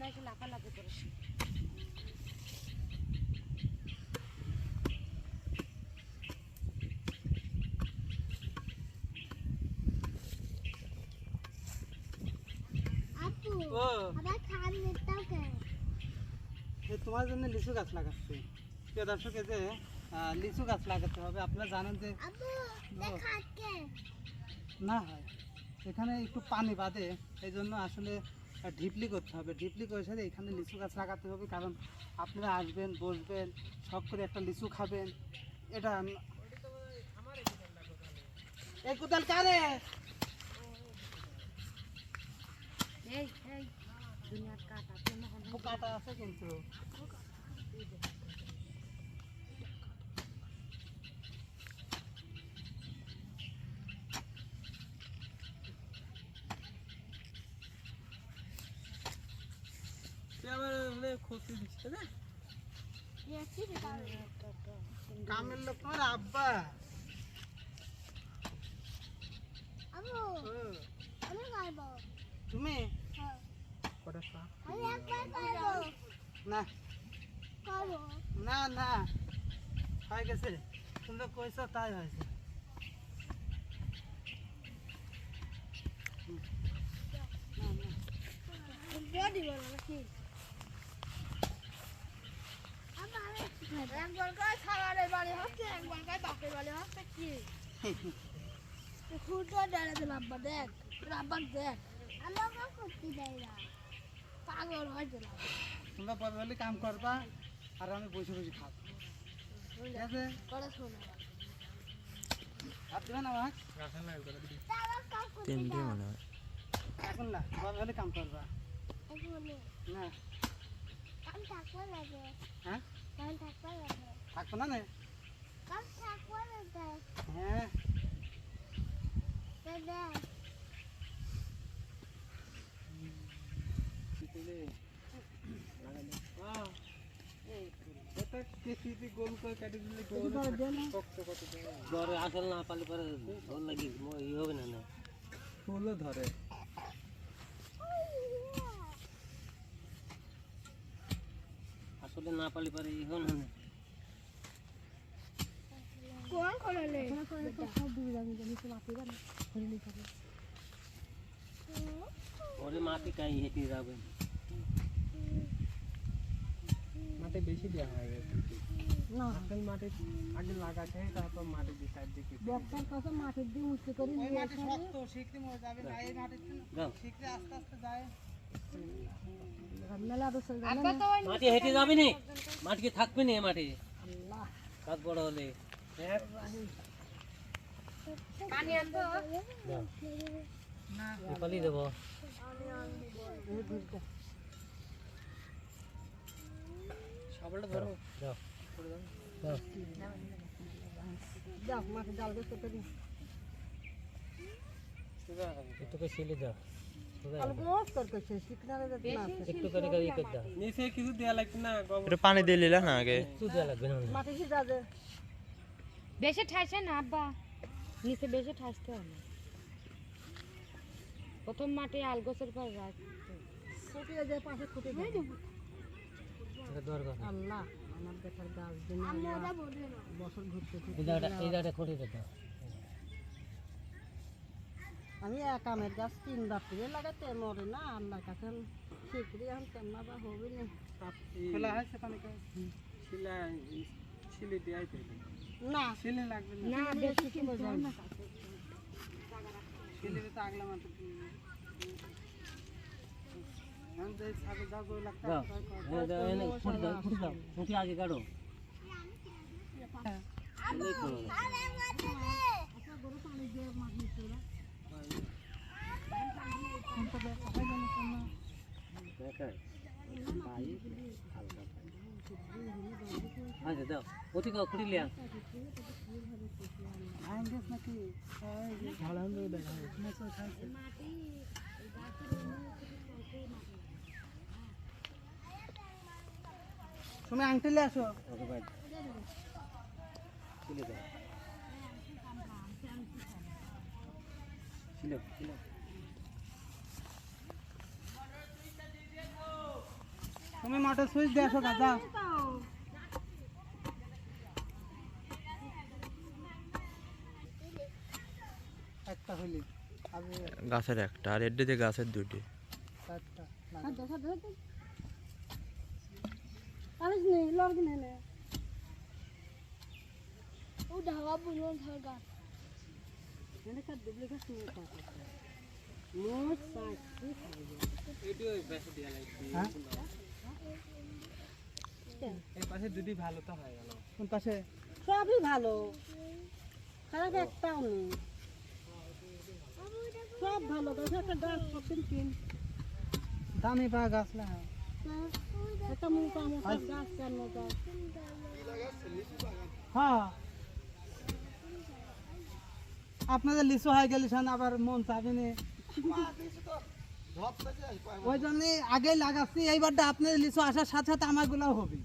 না লাফালাফি করে তোমার জন্য লিচু গাছ লাগাচ্ছি। প্রিয় দর্শক এই যে লিচু গাছ লাগাতে হবে। আপনারা জানেন যে না হয় এখানে একটু পানি বাদে। এই জন্য আসলে ঢিপলি করতে হবে ঢিপলি করে সাথে এখানে লিচু গাছ লাগাতে হবে কারণ আপনারা আসবেন বসবেন সব করে একটা লিচু খাবেন। এটা এই কোদাল কারে? কাটা আছে কিন্তু ক্ষতি দিচ্ছে না দেখি কামের লোক তোমার আব্বা তুমি না না হয়ে গেছে তোমরা কইছো তাই হয়েছে। না, না। দিয়ে দিব নাকি আমার একবার গায়ে খাবারের বাড়ি হচ্ছে একবার গায়ে বাপের বাড়ি হচ্ছে কি খুঁটো দিল আব্বা দেখ আব্বা দেখ আমাকে করতে দেয় না পাগল হয়ে দিলাম তোমরা হলে কাম করবা আর আমি বসে বসে খাব। ঠিক আছে? করে শোনা ভাত দিবে না কাম করতে এখন না বড় হলে কাম করবা। না। কাম থাকবে লাগে। হ্যাঁ? থাকবে না নে? হ্যাঁ। দাদা এটা কেসিতে গোল করে কেটে দিলে শক্ত কত জ্বরে আসল না পালি পরে ওর লাগি ম- ই হবে না না ফুলও ধরে আসলে না পালি পরে ই হবে না কোন করলে ওরে মাটি কাই হেঁটে যাবে মাটি বেশি দেওয়া হয় না আসল মাটি আগে লাগাতে তারপর মাটি দিয়ে সাইড দিকে বক্তার কাছে মাটির দিয়ে উঁচু করে ওই মাটি শক্ত শিখতে মরে যাবে না এই মাটিতে যাও শিখতে আস্তে আস্তে যায় মেলা বছর মাটি হেঁটে যাবে নি মাটি কি থাকবে নি এ মাটি কাজ বড় হলে পানি আনব না পালি দেবো সবলটা ধরো যাও যাও যাও মাকে জাল করতে পারি একটু করে ছিলে যাও সোজা যাও। মোট করছে শিখনারে না একটু করে করে ই করে দাও নিচে কিছু দেওয়া লাগবে না এটা পানি দিয়ে নিলে না আগে একটু দেওয়া লাগবে না মাটি সিজা দে বেশি ঠাইছে না আব্বা নিচে বেশি ঠাইতে হবে না। প্রথম মাটি আলগোছের পর রাখ খুঁটিয়ে দে পাশে খুঁটে দে এটা দরকার নেই। আল্লাহ আমার বেটার গাছ দিন আমি ওটা বলব না বছর ঘুরতে এই জায়গাটা এই জায়গাটা খুঁড়ে দাও আমি এক আমের গাছ তিন রাত্রে লাগাতে মরে না আল্লাহর কাছে শিখরি এখন কেমন বা হবে না। খোলা পানি শিলা শিলে দেওয়াই না। শিলে লাগবে না। না বেশি কি মজা না। শিলে তো আগলা মাটি এখন যে ছাগল দাও করে লাগতে যাও এই দাও, এনে খুঁড়ে দাও খুঁড়ে দাও খুঁটি আগে কাটো এলেই করো না। আরে মাঝে দেখায়। পাই, হালকা পাই। আচ্ছা দাও। অতি কাউ খুঁড়ি লিয়া আইঙ্গেস নাকি দিয়ে দেখা খাইছে তুমি আসো বাদ ছিলে দাও ছিলে ছিলে তুমি মোটর সুইচ দিয়ে আসো কাজা একটা হইলি। আমি গাছের একটা আর এডিতে গাছের দুটি চারটা। আর দেখা দেখা পারিস নি লগ নে নে। ও ঢাকা বুঝুন সরকার এনে কাট দিবলে গাছ নিয়ে পাতা মোট সাইজ হ্যাঁ? এই পাশে দুটি ভালো তো হয় গেল। কোন পাশে? সবই ভালো। খারাপ একটাও নেই। সব ভালো। গাছ একটা গাছ কিন। দামি পা গাছ না একটা মোটা মোটা গাছ কেন গাছ হ্যাঁ। আপনাদের লিচু হয়ে গেলে আবার মন চাবে নি। ওই জন্য আগে লাগাচ্ছি এইবারটা আপনাদের লিচু আসার সাথে সাথে আমার গুলাও হবে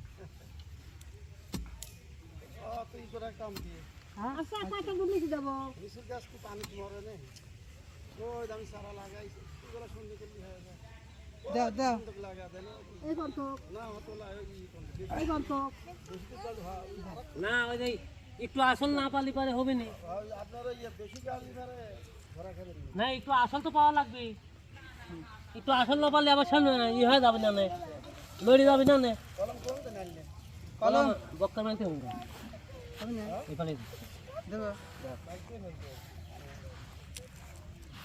দাও দাও। না। ওই যে একটু আসল না পালি পারে হবে না। না একটু আসল তো পাওয়া লাগবে। একটু আসল না পারলে আবার সামনে ই হয়ে যাবে না নে লড়ে যাবে না নে। কলম। বক্কার মাইতে হবে। এখানে দেবো।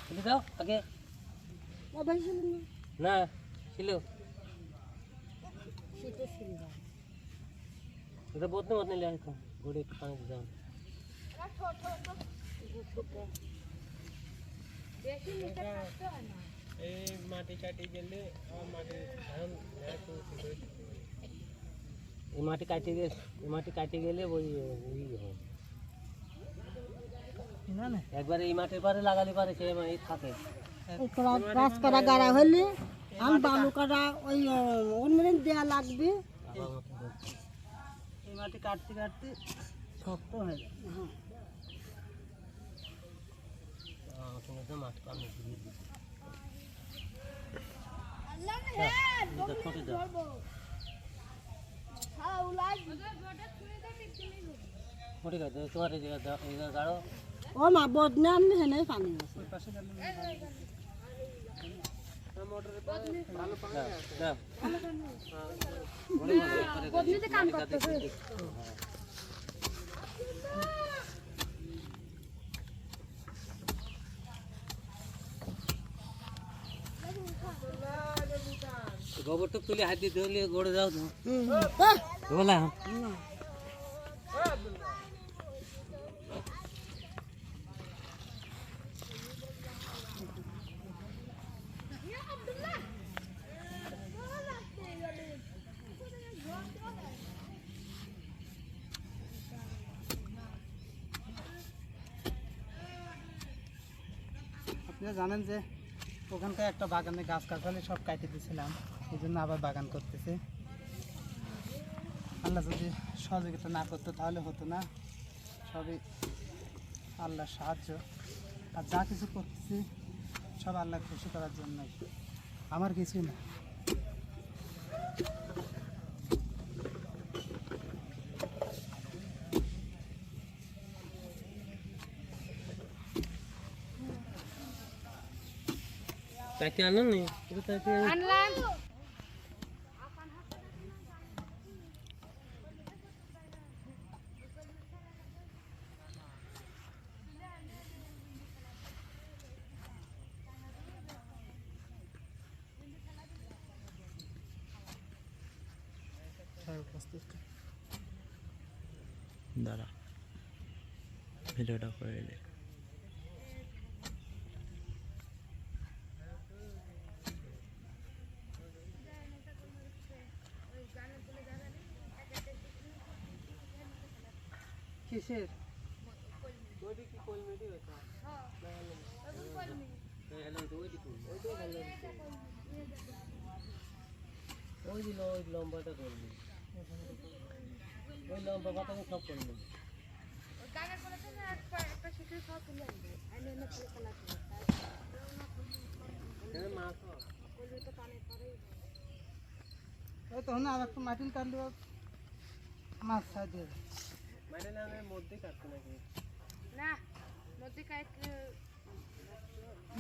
তুলে দাও আগে। ও ভাই ছিল না না ছিল। শীতে ছিল এটা বদনে বদনে লিয়ে আসতো ঘুরে একটু পানি দিতাম এই মাটি কাটি গেলে মাটি এই মাটি কাটি গেলে এই মাটি কাটি গেলে ওই ওই হয় না। না একবার এই মাটির পারে লাগালে পারে সে এই থাকে এই করা গাছ করা গাড়া হলে আম বালু করা ওই অন্য দেয়া লাগবে আবার মতো বলছে। এই মাটি কাটতে কাটতে শক্ত হয়ে যায় আহ, তুমি তো মাটি পানি দিয়ে দিবে। আল্লাহ হে এটা ছোটে দাও হ্যাঁ উলাই ছোটে দাও তোমার এই জায়গা দাও এই জায়গা গাড়ো ও মা বদনে আনলে হেনে পানি আছে ওই পাশে তুলে হাত দিতে হলে গড়ে যাও তো। বলা। জানেন যে ওখানটায় একটা বাগানে গাছ কাটালে সব কাটে দিয়েছিলাম এই জন্য আবার বাগান করতেছে। আল্লাহ যদি সহযোগিতা না করতো তাহলে হতো না। সবই আল্লাহর সাহায্য। আর যা কিছু করতেছি সব আল্লাহ খুশি করার জন্যই। আমার কিছুই না। তাকে আনো নি? এটা তাকে আনলাম দাঁড়া ভিডিওটা করে দিলে কিসের? ওই দিল ওই লম্বাটা করবি। ওই লম্বা পাতা সব করবি তখন আর একটু মাটিন কাটলেও মাছ ছাড় দিয়ে দেয়। মধ্যে কাটতে না নদী কাটলে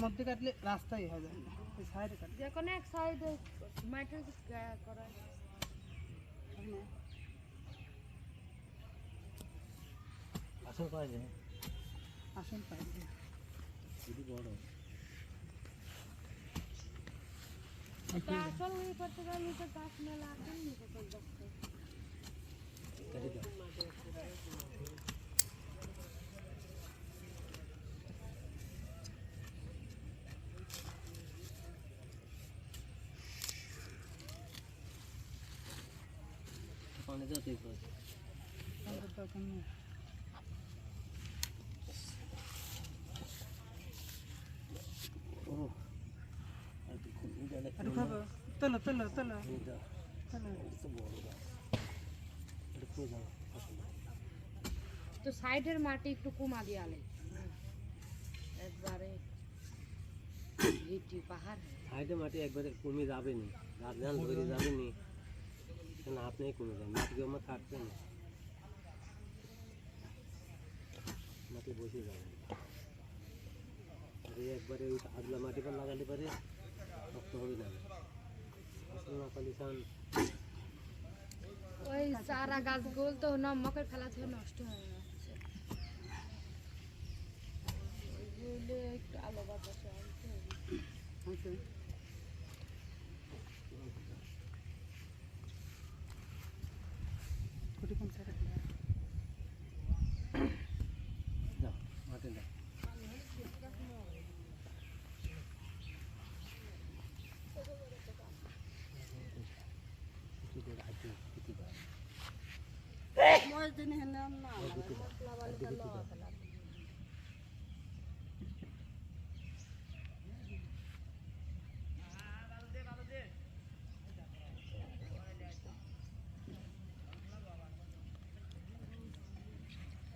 মধ্যে কাটলে রাস্তাই হয়ে যায়। সাইডে কাটলে যে কোনো এক সাইডে মাটির করা আসল পাওয়া যায় আসেন পাই বড়। আসল ওই করতে গেলে নিচে গাছ মেলা আছে নিচে তো দেখতে কেটে দাও পানি দাও তুই কর। আমাদের দরকার নেই। ও আর একটু খুবই জানে একটু খাব তোলো তোলো তোলো এই দাও তোলো তো বড় গাছ এটা খুঁজে দাও তো সাইডের মাটি একটু কমা দিয়ালে একবারে ভিটি পাহাড় সাইডে মাটি একবারে কমে যাবে নি রাত ধান ধরে যাবে নি না আপনি কমে যান মাটি আমার কাটবে না মাটি বসে যাবে আর এই একবারে ওই আগলা মাটি পর লাগালে পারে শক্ত হবে না আসল না পালি সান ওই সারা গাছগুলো তো নমকের ফেলা থেকে নষ্ট হয়ে যাচ্ছে একটু আলো বাতাসে আনতে হবে। হয়েছে কুটি কোন সাইডে দাও মাটি দাও মই দিন হেনে না মশলা বালিটা লওয়া ফেলা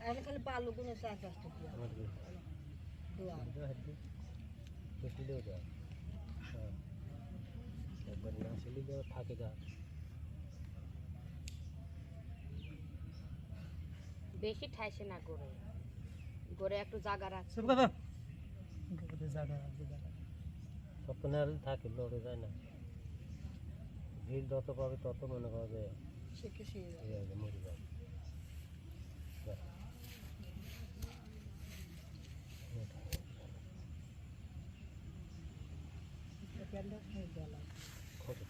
আমি খালি বালু গুনে চার পাঁচটা দিয়া। মাটি দোয়া দাও হাতে পেছলেও দাও হ্যাঁ একবার না আসলে দাও থাকে দাও বেশি ঠাইছে না করে গড়ে একটু জায়গা রাখছে। আর থাকে লড়ে যায় না। ভিড় যত পাবে তত মনে আছে, মরে যাবে। ব্যাস। কত?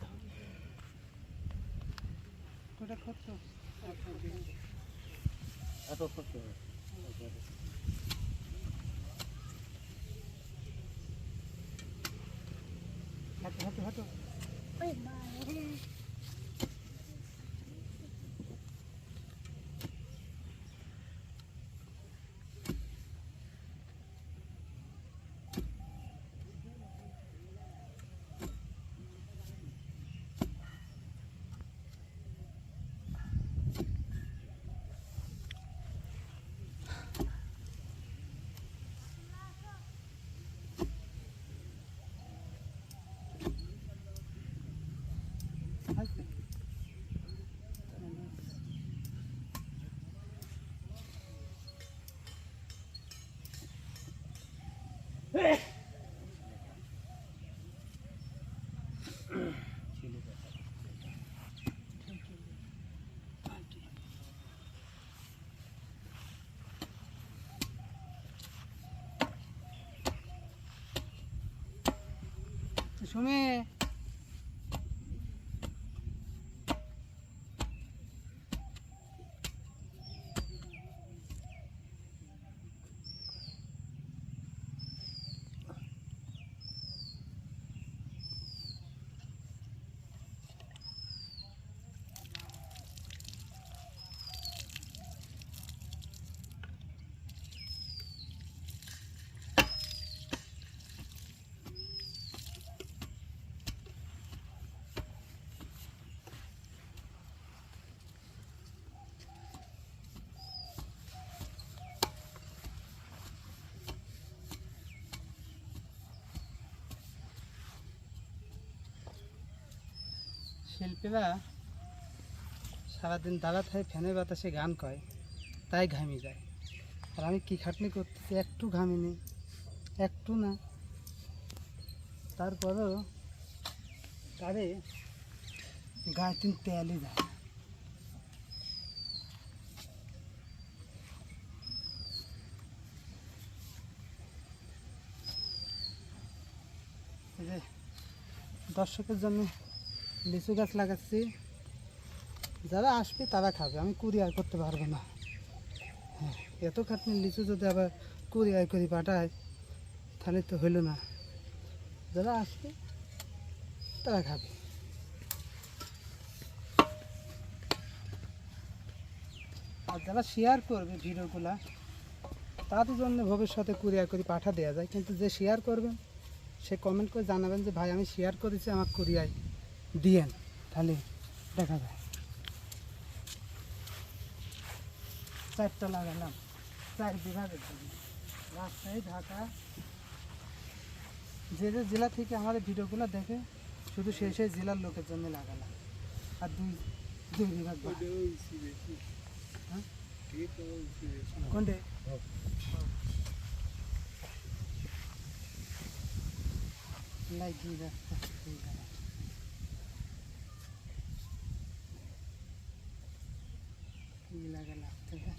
দাম? ওটা কত এত সত্য হাঁটো 兄弟 শিল্পীরা সারাদিন দাঁড়া থাকে, ফ্যানের বাতাসে গান কয়, তাই ঘামি যায়। আর আমি কী খাটনি করতেছি, একটু ঘামিনি একটু না। তারপরেও তারে গায়ে তিন তেলই যায় দর্শকের জন্য লিচু গাছ লাগাচ্ছি। যারা আসবে তারা খাবে, আমি কুরিয়ার করতে পারব না। হ্যাঁ এত খাটনি লিচু যদি আবার কুরিয়ার করি পাঠায়, তাহলে তো হইল না। যারা আসবে, তারা খাবে। আর যারা শেয়ার করবে ভিডিওগুলা, তাদের জন্য ভবিষ্যতে কুরিয়ার করে পাঠা দেওয়া যায়। কিন্তু যে শেয়ার করবেন, সে কমেন্ট করে জানাবেন যে, ভাই, আমি শেয়ার করেছি আমার কুরিয়ায় দিয়েন তাহলে দেখা যায়। চারটা লাগালাম চার বিভাগের জন্য। রাজশাহী ঢাকা যে যে জেলা থেকে আমাদের ভিডিওগুলো দেখে শুধু সেই সেই জেলার লোকের জন্য লাগালাম। আর দুই দুই বিভাগ। হ্যাঁ? কোনটে নাই ঘি রাখতে ঘি রাখতে। ঘি লাগা লাগতে হবে।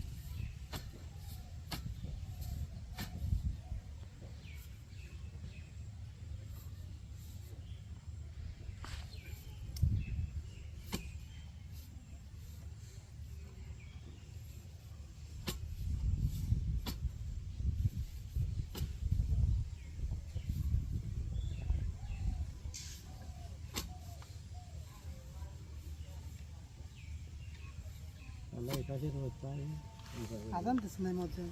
আজান দিস নাই মধ্যে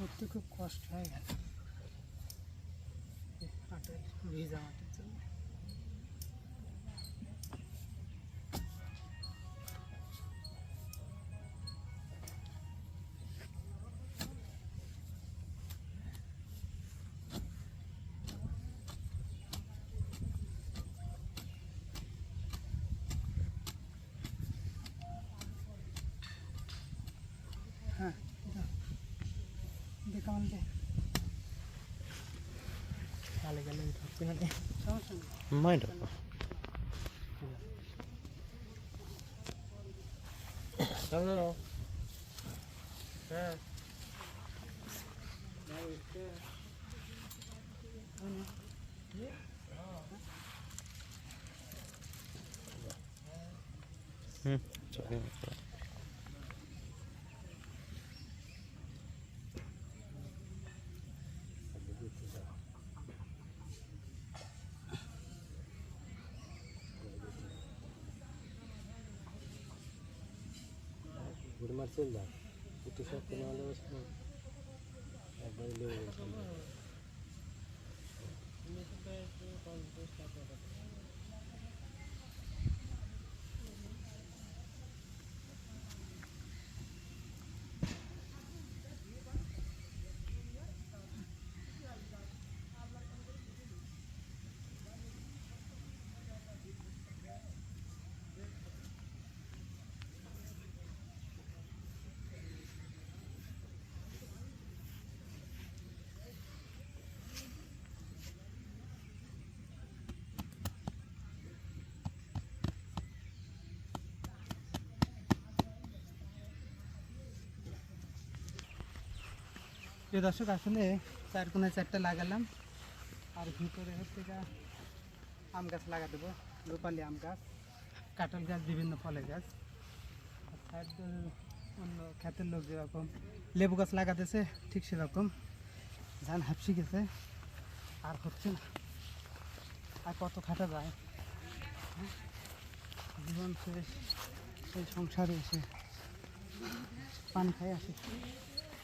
করতে খুব কষ্ট হয়। গেল ভিজা মাটির গেলে ধরতে হবে সমস্যা নেই আমার চিন্তা একটু শক্ত না হলে একবার লেগে প্রিয় দর্শক, আসলে চার কোনায় চারটা লাগালাম, আর ভিতরে হচ্ছে আম গাছ লাগা দেবো, রূপালি আম গাছ, কাঁঠাল গাছ, বিভিন্ন ফলের গাছ। অন্য খ্যাতের লোক যেরকম লেবু গাছ লাগাতেছে, ঠিক সেরকম। ধান হাফসি গেছে, আর হচ্ছে না। আর কত খাটা যায়? জীবন শেষ, এই সংসারে এসে পানি খাই আসি।